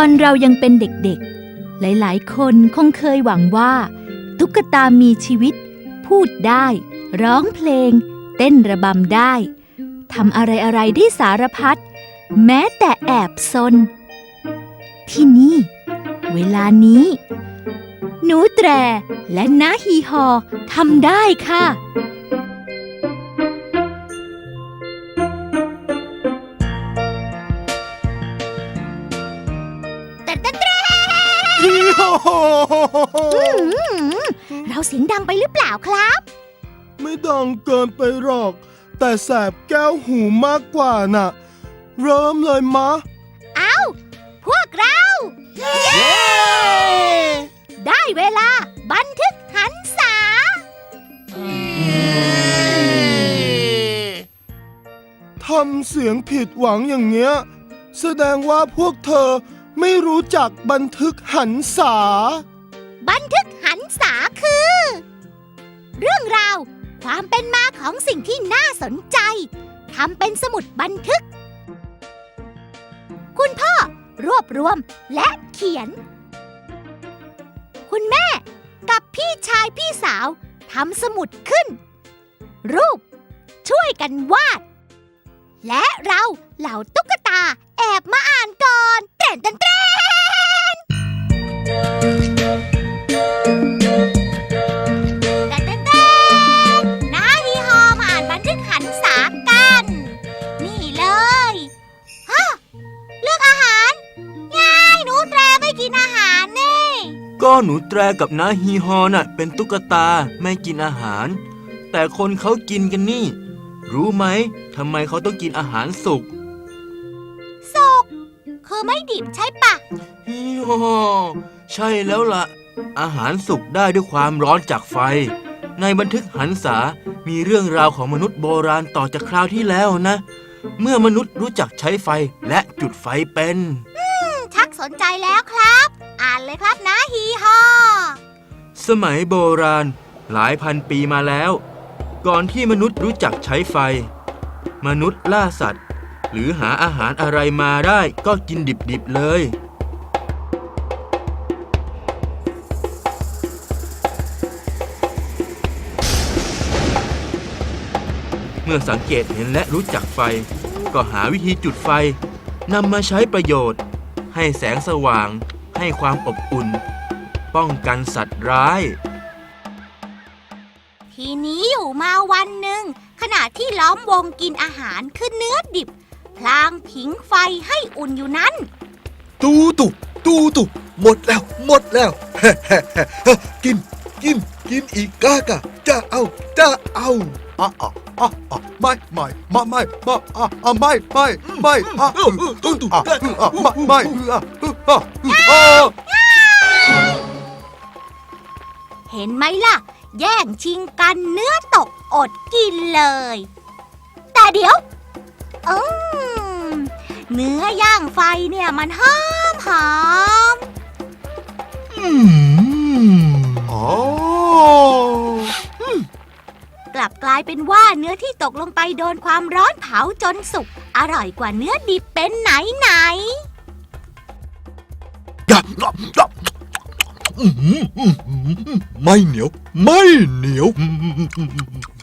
อนเรายังเป็นเด็กๆ หลายๆ คนคงเคยหวังว่า ตุ๊กตามีชีวิต พูดได้ ร้องเพลง เต้นระบำได้ทำอะไร ๆ ได้สารพัดแม้แต่แอบซน ที่นี่ เวลานี้ หนูแตรและน้าฮีฮอทำได้ค่ะ เราเสียงดังไปหรือเปล่าครับ ไม่ดังเกินไปหรอก แต่แสบแก้วหูมากกว่าน่ะ เริ่มเลยมะ เอา พวกเรา ได้เวลา บันทึกหันษา ทำเสียงผิดหวังอย่างเงี้ย แสดงว่าพวกเธอ ไม่รู้จักบันทึกหันษา บันทึกหันษาคือ เรื่องราวความเป็นมาของสิ่งที่น่าสนใจทำเป็นสมุดบันทึก คุณพ่อรวบรวมและเขียน คุณแม่กับพี่ชายพี่สาวทำสมุดขึ้น รูป ช่วยกันวาด และเราเหล่าตุ๊กตาแอบมาอ่านก่อนเต้นเต้น แต่แต่แต่น้าฮีฮอมาอ่านบันทึกหันษากัน นี่เลยฮะเลือกอาหารง่ายหนูแตรไม่กินอาหารนี่ ก็หนูแตรกับน้าฮีฮอน่ะ เป็นตุ๊กตาไม่กินอาหาร แต่คนเขากินกันนี่ รู้ไหมทำไมเขาต้องกินอาหารสุกสุกคือไม่ดิบใช่ปะฮีฮอ ใช่แล้วล่ะ อาหารสุกได้ด้วยความร้อนจากไฟ ในบันทึกหันษามีเรื่องราวของมนุษย์โบราณต่อจากคราวที่แล้วนะ เมื่อมนุษย์รู้จักใช้ไฟและจุดไฟเป็นชักสนใจแล้วครับ อ่านเลยครับนะฮีฮอสมัยโบราณหลายพันปีมาแล้ว ก่อนที่มนุษย์รู้จักใช้ไฟ มนุษย์ล่าสัตว์ หรือหาอาหารอะไรมาได้ก็กินดิบๆเลย มื่อสังเกตเห็นและรู้จักไฟ ก็หาวิธีจุดไฟนำมาใช้ประโยชน์ ให้แสงสว่าง ให้ความอบอุ่น ป้องกันสัตว์ร้าย ทีนี้อยู่มาวันหนึ่ง ขณะที่ล้อมวงกินอาหารคือเนื้อดิบ พลางผิงไฟให้อุ่นอยู่นั้น ตูตุตูตุหมดแล้ว หมดแล้ว กิน กิน กินอีกกากะจะเอา จะเอาอะอะ อะอะไม่ไม่ไม่ไม่ไม่อะอะไม่ไม่ไม่อะตูตุอะอะไม่ไม่อะอะอะเห็นไหมล่ะ แย่งชิงกันเนื้อตกอดกินเลย แต่เดี๋ยวอืมเนื้อย่างไฟเนี่ยมันหอมหอมอ๋อ กลับกลายเป็นว่าเนื้อที่ตกลงไปโดนความร้อนเผาจนสุก อร่อยกว่าเนื้อดิบเป็นไหนไหนไม่เหนียว ไม่เหนียว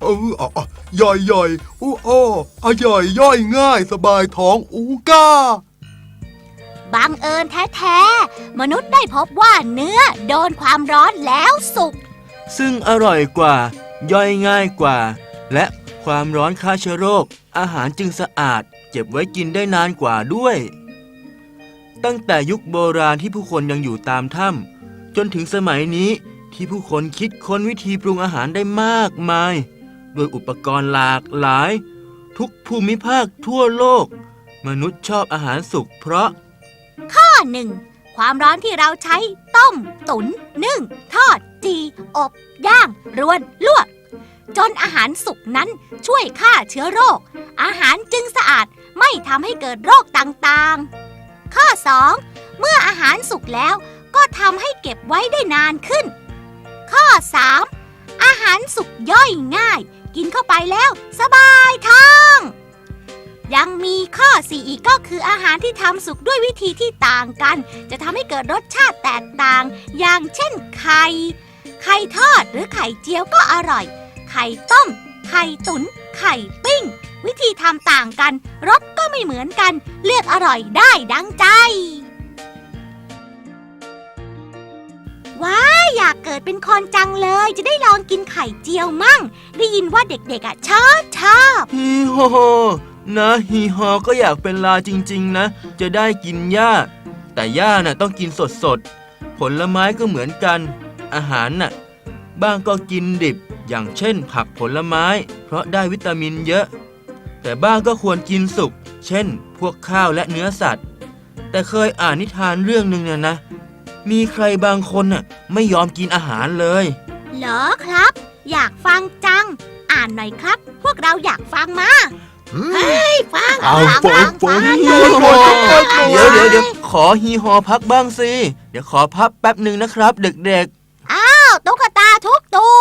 เอออะอะย่อยย่อยอู้อ้อย่อยย่อยง่ายสบายท้องอูก้าบังเอิญแท้ๆ มนุษย์ได้พบว่าเนื้อโดนความร้อนแล้วสุก ซึ่งอร่อยกว่า ย่อยง่ายกว่า และความร้อนฆ่าเชื้อโรค อาหารจึงสะอาด เก็บไว้กินได้นานกว่าด้วย ตั้งแต่ยุคโบราณที่ผู้คนยังอยู่ตามถ้ำจนถึงสมัยนี้ที่ผู้คนคิดค้นวิธีปรุงอาหารได้มากมาย โดยอุปกรณ์หลากหลาย ทุกภูมิภาคทั่วโลก มนุษย์ชอบอาหารสุกเพราะ ข้อหนึ่งความร้อนที่เราใช้ต้ม ตุน นึ่ง ทอด จี อบ ย่าง รวน ลวก จนอาหารสุกนั้นช่วยฆ่าเชื้อโรค อาหารจึงสะอาดไม่ทำให้เกิดโรคต่างๆ ข้อ 2 เมื่ออาหารสุกแล้วก็ทำให้เก็บไว้ได้นานขึ้น ข้อ 3 อาหารสุกย่อยง่าย กินเข้าไปแล้วสบายท้อง ยังมีข้อสี่อีกก็คืออาหารที่ทำสุกด้วยวิธีที่ต่างกัน จะทำให้เกิดรสชาติแตกต่าง อย่างเช่นไข่ ไข่ทอดหรือไข่เจียวก็อร่อย ไข่ต้ม ไข่ตุน๋นไข่ปิ้ง วิธีทำต่างกัน รสก็ไม่เหมือนกัน เลือกอร่อยได้ดังใจ ว้าอยากเกิดเป็นคนจังเลย จะได้ลองกินไข่เจียวมั่ง ได้ยินว่าเด็กๆอะชอบชอบฮีโฮโฮนะฮีฮอก็อยากเป็นลาจริง ๆ นะ จะได้กินหญ้า แต่หญ้าน่ะต้องกินสดๆ ผลไม้ก็เหมือนกัน อาหารน่ะ บ้างก็กินดิบ อย่างเช่นผักผลไม้ เพราะได้วิตามินเยอะ แต่บ้างก็ควรกินสุก เช่น พวกข้าวและเนื้อสัตว์ แต่เคยอ่านนิทานเรื่องหนึ่งเนี่ยนะ มีใครบางคนน่ะไม่ยอมกินอาหารเลย เหรอครับ อยากฟังจัง อ่านหน่อยครับ พวกเราอยากฟังมาเฮ้ยฟังเอาฟังฟังฟังเดี๋ยวเดี๋ยวเดี๋ยวขอฮีฮอพักบ้างสิ เดี๋ยวขอพักแป๊บหนึ่งนะครับ เด็กๆ อ้าวตุ๊กตาทุกตัว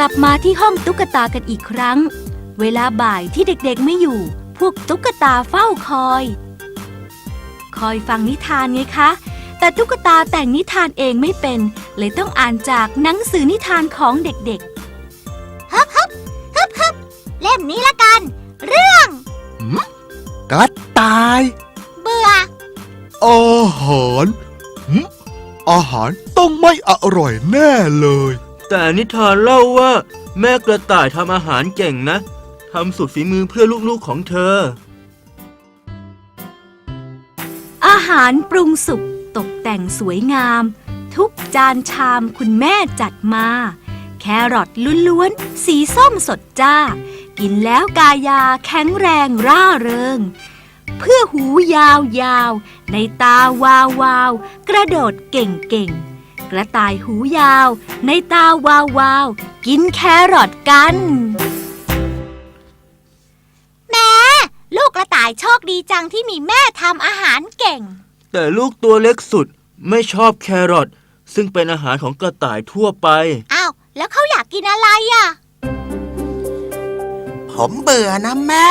ลับมาที่ห้องตุ๊กตากันอีกครั้ง เวลาบ่ายที่เด็กๆไม่อยู่ พวกตุ๊กตาเฝ้าคอย คอยฟังนิทานไงคะ แต่ตุ๊กตาแต่งนิทานเองไม่เป็น เลยต้องอ่านจากหนังสือนิทานของเด็กเล่มนี้ละกัน เรื่องกระต่าย เบื่ออาหารหึอาหารต้องไม่อร่อยแน่เลย แต่นิทานเล่าว่า แม่กระต่ายทำอาหารเก่งนะทำสุดฝีมือเพื่อลูกๆของเธอ อาหารปรุงสุกตกแต่งสวยงาม ทุกจานชามคุณแม่จัดมา แครอทล้วนๆ สีส้มสดจ้า กินแล้วกายาแข็งแรงร่าเริง เพื่อหูยาวๆในตาวาวาวๆกระโดดเก่งๆ กระต่ายหูยาว ในตาวาวาวๆกินแครอทกันแม่ลูกกระต่ายโชคดีจังที่มีแม่ทำอาหารเก่ง แต่ลูกตัวเล็กสุดไม่ชอบแครอทซึ่งเป็นอาหารของกระต่ายทั่วไป อ้าว แล้วเขาอยากกินอะไรอะ ผมเบื่อนะแม่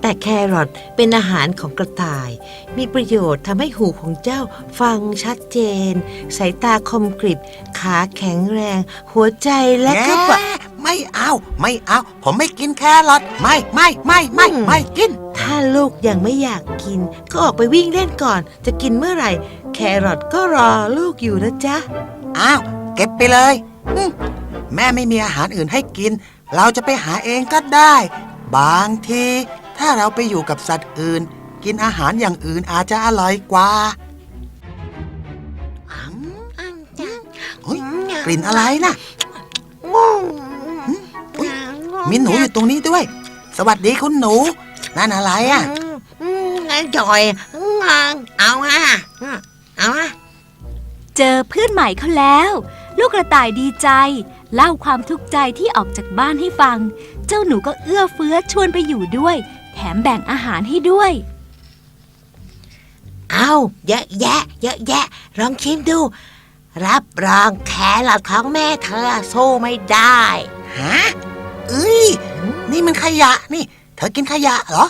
แต่แครอทเป็นอาหารของกระต่าย มีประโยชน์ทำให้หูของเจ้าฟังชัดเจน สายตาคมกริบ ขาแข็งแรง หัวใจและก็ปะแม่ไม่เอา ไม่เอา ผมไม่กินแครอทไม่ไม่ไม่ไม่อืมไม่กิน ถ้าลูกยังไม่อยากกิน ก็ออกไปวิ่งเล่นก่อน จะกินเมื่อไหร่ แครอทก็รอลูกอยู่นะจ๊ะ อ้าว เก็บไปเลยอืมแม่ไม่มีอาหารอื่นให้กิน เราจะไปหาเองก็ได้ บางที ถ้าเราไปอยู่กับสัตว์อื่น กินอาหารอย่างอื่นอาจจะอร่อยกว่าอืมเฮ้ยกลิ่นอะไรนะอุ๊ยมีหนูอยู่ตรงนี้ด้วย สวัสดีคุณหนู นั่นอะไรอะไอ้จอยเอาอะเอาอะเจอเพื่อนใหม่เขาแล้ว ลูกกระต่ายดีใจ เล่าความทุกข์ใจที่ออกจากบ้านให้ฟัง เจ้าหนูก็เอื้อเฟื้อชวนไปอยู่ด้วย แถมแบ่งอาหารให้ด้วย เอาเยอะแยะ เยอะแยะลองชิมดู รับรองแครอทของแม่เธอสู้ไม่ได้ ฮะเอ้ยนี่มันขยะนี่ เธอกินขยะเหรอ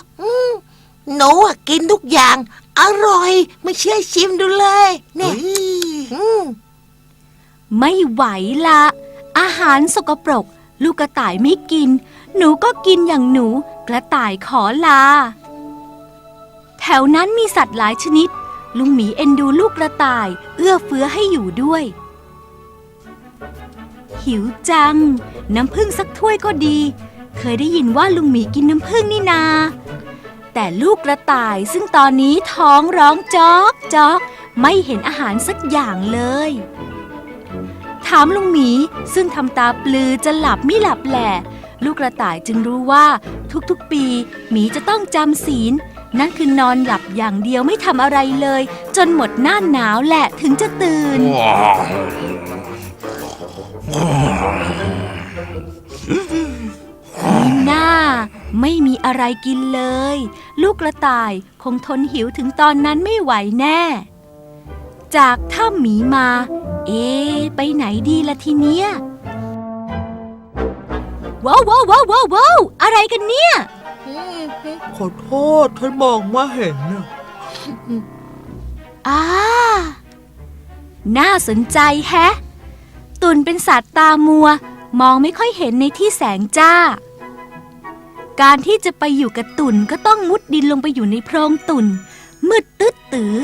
หนูอะกินทุกอย่าง อร่อย ไม่เชื่อชิมดูเลย เนี่ยเฮ้ยอืมไม่ไหวละ อาหารสกปรก ลูกกระต่ายไม่กิน หนูก็กินอย่างหนู กระต่ายขอลา แถวนั้นมีสัตว์หลายชนิด ลุงหมีเอ็นดูลูกกระต่าย เอื้อเฟื้อให้อยู่ด้วย หิวจัง น้ำผึ้งสักถ้วยก็ดี เคยได้ยินว่าลุงหมีกินน้ำผึ้งนี่นา แต่ลูกกระต่ายซึ่งตอนนี้ท้องร้องจอกจอกไม่เห็นอาหารสักอย่างเลย ถามลุงหมีซึ่งทำตาปลือจะหลับไม่หลับแหละ ลูกกระต่ายจึงรู้ว่า ทุกๆ ปีหมีจะต้องจำศีล นั่นคือนอนหลับอย่างเดียวไม่ทำอะไรเลย จนหมดหน้าหนาวแหละถึงจะตื่น มีหน้า ไม่มีอะไรกินเลย ลูกกระต่ายคงทนหิวถึงตอนนั้นไม่ไหวแน่ จากถ้ำหมีมา เอ๊ะไปไหนดีละทีเนี้ย ว้าวว้าวว้าวว้าวว้าวอะไรกันเนี่ย ขอโทษฉันมองไม่เห็นนะอ่า น่าสนใจแฮะ ตุ่นเป็นสัตว์ตามัว มองไม่ค่อยเห็นในที่แสงจ้า การที่จะไปอยู่กับตุ่นก็ต้องมุดดินลงไปอยู่ในโพรงตุ่น มืดตึ๊ดตือ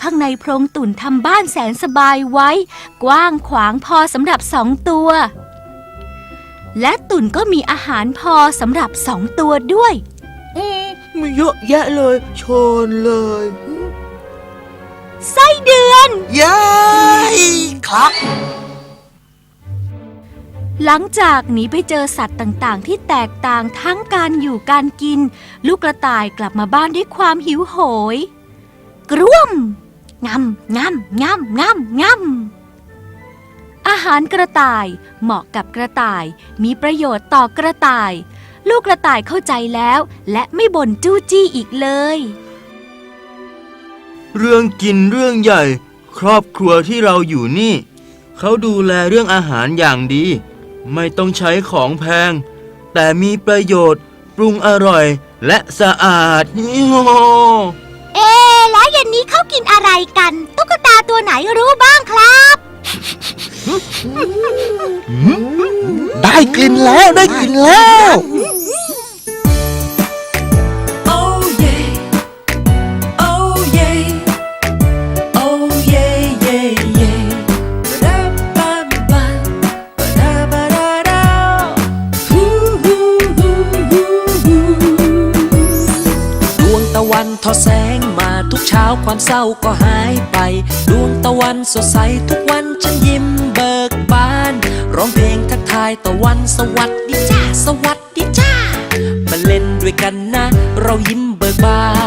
ข้างในโพรงตุ่นทำบ้านแสนสบายไว้ กว้างขวางพอสำหรับสองตัว และตุ่นก็มีอาหารพอสำหรับสองตัวด้วยมีเยอะแยะเลยเชิญเลยไส้เดือน เย้ยครับ หลังจากหนีไปเจอสัตว์ต่างๆ ที่แตกต่างทั้งการอยู่การกิน ลูกกระต่ายกลับมาบ้านด้วยความหิวโหย กร่วมงำงำงำงำงำ อาหารกระต่ายเหมาะกับกระต่าย มีประโยชน์ต่อกระต่าย ลูกกระต่ายเข้าใจแล้ว และไม่บ่นจู้จี้อีกเลย เรื่องกินเรื่องใหญ่ ครอบครัวที่เราอยู่นี่ เขาดูแลเรื่องอาหารอย่างดี ไม่ต้องใช้ของแพง แต่มีประโยชน์ ปรุงอร่อยและสะอาดนี่โฮเอ๊ะแล้วเย็นนี้เขากินอะไรกัน ตุ๊กตาตัวไหนรู้บ้างครับ ได้กลิ่นแล้วได้กลิ่นแล้ว Oh yeah, oh yeah, oh yeah, yeah, yeah. Ba-da-ba-ba, ba-da-ba-da-da. Ooh-hoo-hoo-hoo-hoo. ดวงตะวันทอแสงมาทุกเช้าความเศร้าก็หายไป ดวงตะวันสดใสทุกวันฉันยิ้มายตะวันสวัสดีจ้า สวัสดีจ้า มาเล่นด้วยกันนะ เรายิ้มเบิกบาน